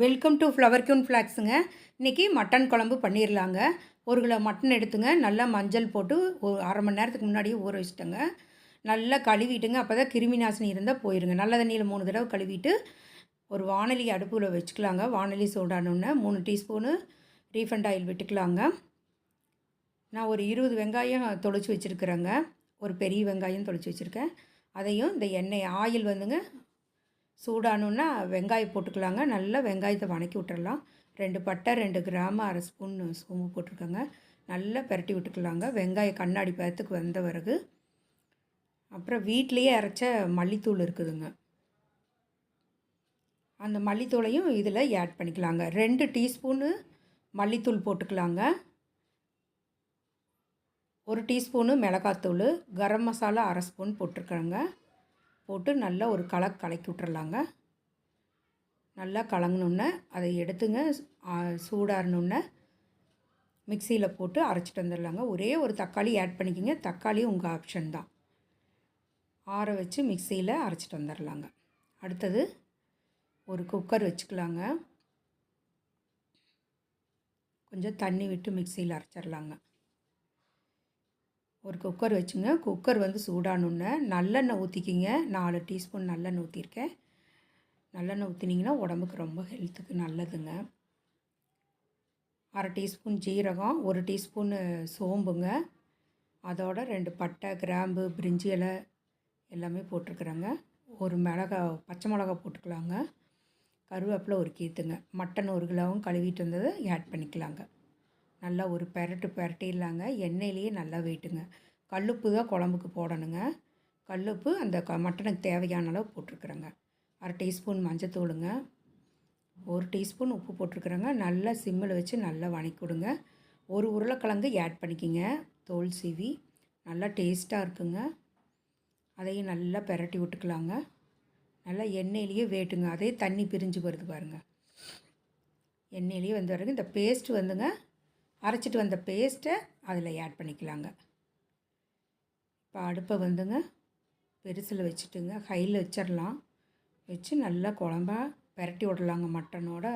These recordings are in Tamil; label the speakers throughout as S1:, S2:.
S1: வெல்கம் டு ஃப்ளவர் கியூன் ஃப்ளாக்ஸுங்க இன்றைக்கி மட்டன் குழம்பு பண்ணிடலாங்க ஒரு கிலோ மட்டன் எடுத்துங்க. நல்லா மஞ்சள் போட்டு ஒரு அரை மணி நேரத்துக்கு முன்னாடியே ஊற வச்சுட்டேங்க. நல்லா கழுவிட்டுங்க. அப்போ தான் கிருமி நாசினி இருந்தால் போயிருங்க. நல்ல தண்ணியில் மூணு தடவை கழுவிட்டு ஒரு வானொலி அடுப்பில் வச்சுக்கலாங்க. வானொலி சூடானோன்னே மூணு டீஸ்பூனு ரீஃபண்ட் ஆயில் விட்டுக்கலாங்க. நான் ஒரு இருபது வெங்காயம் தொளிச்சு வச்சுருக்குறேங்க. ஒரு பெரிய வெங்காயம் தொளிச்சு வச்சுருக்கேன். அதையும் இந்த எண்ணெய் ஆயில் வந்துங்க சூடானோன்னா வெங்காயம் போட்டுக்கலாங்க. நல்லா வெங்காயத்தை வணக்கி விட்டுறலாம். ரெண்டு பட்டை ரெண்டு கிராம் அரை ஸ்பூன் சோம்பு போட்டிருக்கோங்க. நல்லா பெரட்டி விட்டுக்கலாங்க. வெங்காயம் கண்ணாடி பதத்துக்கு வந்த பிறகு. அப்புறம் வீட்லேயே அரைச்ச மல்லித்தூள் இருக்குதுங்க. அந்த மல்லித்தூளையும் இதில் ஆட் பண்ணிக்கலாங்க. ரெண்டு டீஸ்பூனு மல்லித்தூள் போட்டுக்கலாங்க. ஒரு டீஸ்பூனு மிளகாத்தூள் கரம் மசாலா அரை ஸ்பூன் போட்டிருக்கேங்க. போட்டு நல்லா ஒரு கலக் கலக்கி விட்றலாங்க நல்லா கலங்கினோன்னே அதை எடுத்துங்க சூடாறினோன்னே மிக்சியில் போட்டு அரைச்சிட்டு வந்துடலாங்க. ஒரே ஒரு தக்காளி ஆட் பண்ணிக்கோங்க. தக்காளி உங்கள் ஆப்ஷன் தான். ஆற வச்சு மிக்சியில் அரைச்சிட்டு வந்துடலாங்க. அடுத்தது ஒரு குக்கர் வச்சுக்கலாங்க. கொஞ்சம் தண்ணி விட்டு மிக்சியில் அரைச்சிடலாங்க. ஒரு குக்கர் வச்சுங்க. குக்கர் வந்து சூடானுன்னு நல்லெண்ணெய் ஊற்றிக்கிங்க நாலு டீஸ்பூன் நல்லெண்ணெய் ஊற்றிருக்கேன் நல்லெண்ணெய் ஊற்றினீங்கன்னா உடம்புக்கு ரொம்ப ஹெல்த்துக்கு நல்லதுங்க. அரை டீஸ்பூன் ஜீரகம் ஒரு டீஸ்பூனு சோம்புங்க. அதோட ரெண்டு பட்டை கிராம்பு பிரிஞ்சி இலை எல்லாமே போட்டிருக்குறேங்க. ஒரு மிளகா பச்சை மிளகா போட்டுக்கலாங்க. கருவேப்பிலை ஒரு கீத்துங்க. மட்டன் ஒரு கிலோவும் கழுவிட்டு வந்ததை ஆட் பண்ணிக்கலாங்க. நல்லா ஒரு பெரட்டு பெரட்டிடலாங்க எண்ணெயிலேயே நல்லா வெயிட்டுங்க கல்லுப்பு தான் குழம்புக்கு போடணுங்க. கல்லுப்பு அந்த க மட்டனுக்கு தேவையான அளவு போட்டிருக்குறேங்க. அரை டீஸ்பூன் மஞ்சத்தூளுங்க. ஒரு டீஸ்பூன் உப்பு போட்டிருக்குறேங்க. நல்லா சிம்மில் வச்சு நல்லா வணக்கி கொடுங்க ஒரு உருளைக்கிழங்கு ஆட் பண்ணிக்கிங்க. தோல் சீவி நல்லா டேஸ்ட்டாக இருக்குங்க. அதையும் நல்லா பெரட்டி விட்டுக்கலாங்க. நல்லா எண்ணெயிலேயே வேட்டுங்க. அதே தண்ணி பிரிஞ்சு வருது பாருங்கள் எண்ணெயிலேயே வந்து வரைக்கும் இந்த பேஸ்ட் வந்துங்க. அரைச்சிட்டு வந்த பேஸ்ட்டை அதில் ஆட் பண்ணிக்கலாங்க. இப்போ அடுப்பை வந்துங்க பெருசில் வச்சுட்டுங்க ஹையில் வச்சிடலாம் வச்சு நல்லா குழம்பா பெரட்டி விடலாங்க மட்டனோட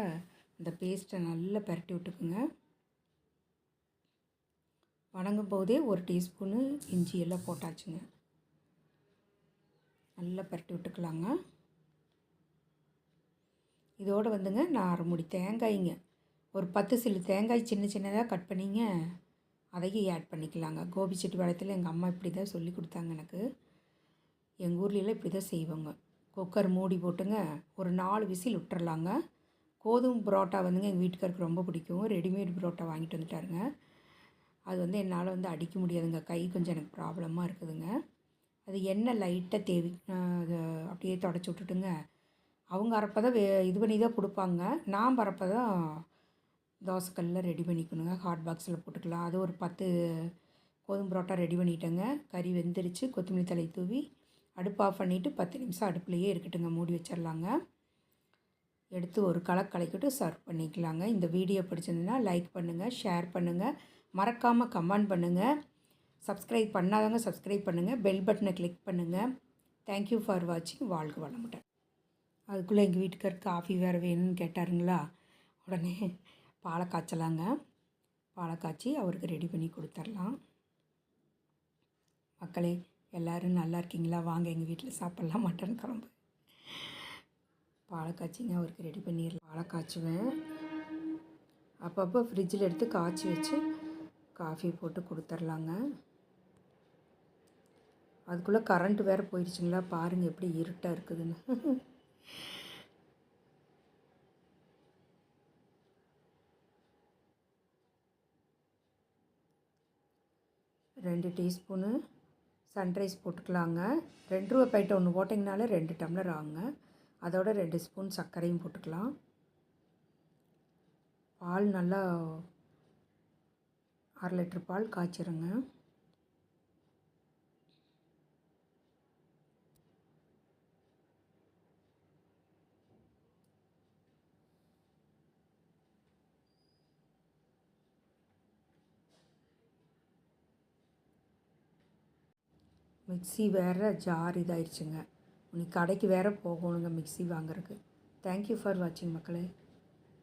S1: இந்த பேஸ்ட்டை நல்லா பெரட்டி விட்டுக்குங்க. வணங்கும் போதே ஒரு டீஸ்பூனு இஞ்சி எல்லாம் போட்டாச்சுங்க. நல்லா பெரட்டி விட்டுக்கலாங்க. இதோடு வந்துங்க நான் அரை முடி தேங்காய்ங்க. ஒரு பத்து சில்லு தேங்காய் சின்ன சின்னதாக கட் பண்ணிங்க. அதையும் ஆட் பண்ணிக்கலாங்க. கோபி செட்டி வளத்தில் எங்கள் அம்மா இப்படி தான் சொல்லி கொடுத்தாங்க எனக்கு. எங்கள் ஊர்லெலாம் இப்படி தான் செய்வாங்க. குக்கர் மூடி போட்டுங்க. ஒரு நாலு விசில் விட்டுறலாங்க. கோதுமை புரோட்டா வந்துங்க எங்கள் வீட்டுக்காருக்கு ரொம்ப பிடிக்கும். ரெடிமேட் புரோட்டா வாங்கிட்டு வந்துட்டாருங்க. அது வந்து என்னால் வந்து அடிக்க முடியாதுங்க. கை கொஞ்சம் எனக்கு ப்ராப்ளமாக இருக்குதுங்க. அது எண்ணெய் லைட்டாக தேவி அதை அப்படியே தொடச்சி விட்டுட்டுங்க. அவங்க அரைப்பதை தான் வே இது பண்ணி தான் கொடுப்பாங்க. நான் பரப்பதான் தோசைக்கல்லில் ரெடி பண்ணிக்கணுங்க. ஹாட் பாக்ஸில் போட்டுக்கலாம். அது ஒரு பத்து கோதுமை புரோட்டா ரெடி பண்ணிட்டேங்க. கறி வெந்துருச்சு. கொத்தமல்லி தலை தூவி அடுப்பு ஆஃப் பண்ணிவிட்டு பத்து நிமிஷம் அடுப்புலையே இருக்கட்டுங்க. மூடி வச்சிடலாங்க எடுத்து ஒரு களை கலக்கிட்டு சர்வ் பண்ணிக்கலாங்க. இந்த வீடியோ பிடிச்சிருந்ததுன்னா லைக் பண்ணுங்கள் ஷேர் பண்ணுங்கள் மறக்காமல் கமெண்ட் பண்ணுங்கள் சப்ஸ்கிரைப் பண்ணாதவங்க சப்ஸ்கிரைப் பண்ணுங்கள் பெல் பட்டனை கிளிக் பண்ணுங்கள் தேங்க்யூ ஃபார் வாட்சிங் வாழ்க வளமுட்டேன் அதுக்குள்ளே எங்கள் வீட்டுக்கார் காஃபி வேறு வேணும்னு கேட்டாருங்களா? உடனே பாலை காய்ச்சலாங்க. பாலை காய்ச்சி அவருக்கு ரெடி பண்ணி கொடுத்துர்லாம். மக்களே எல்லோரும் நல்லா இருக்கீங்களா? வாங்க எங்கள் வீட்டில் சாப்பிட்லாம். மட்டன் குழம்பு. பாலை காய்ச்சிங்க அவருக்கு ரெடி பண்ணிடலாம் பாலை காய்ச்சுவேன். அப்பப்போ ஃப்ரிட்ஜில் எடுத்து காய்ச்சி வச்சு காஃபி போட்டு கொடுத்துர்லாங்க. அதுக்குள்ளே கரண்ட் வேறு போயிடுச்சுங்களா பாருங்கள் எப்படி இருட்டாக இருக்குதுன்னு. ரெண்டு டீஸ்பூனு சன்ரைஸ் போட்டுக்கலாங்க. ரெண்டு ரூபா பைட்டை ஒன்று போட்டிங்கனாலே ரெண்டு டம்ளர் ஆகுங்க. அதோட ரெண்டு ஸ்பூன் சர்க்கரையும் போட்டுக்கலாம். பால் நல்லா அரை லிட்ரு பால் காய்ச்சிருங்க. மிக்ஸி வேறு ஜார் இதாகிடுச்சுங்க இன்னைக்கு கடைக்கு வேறு போகணுங்க மிக்ஸி வாங்குறதுக்கு. தேங்க்யூ ஃபார் வாட்சிங் மக்களே.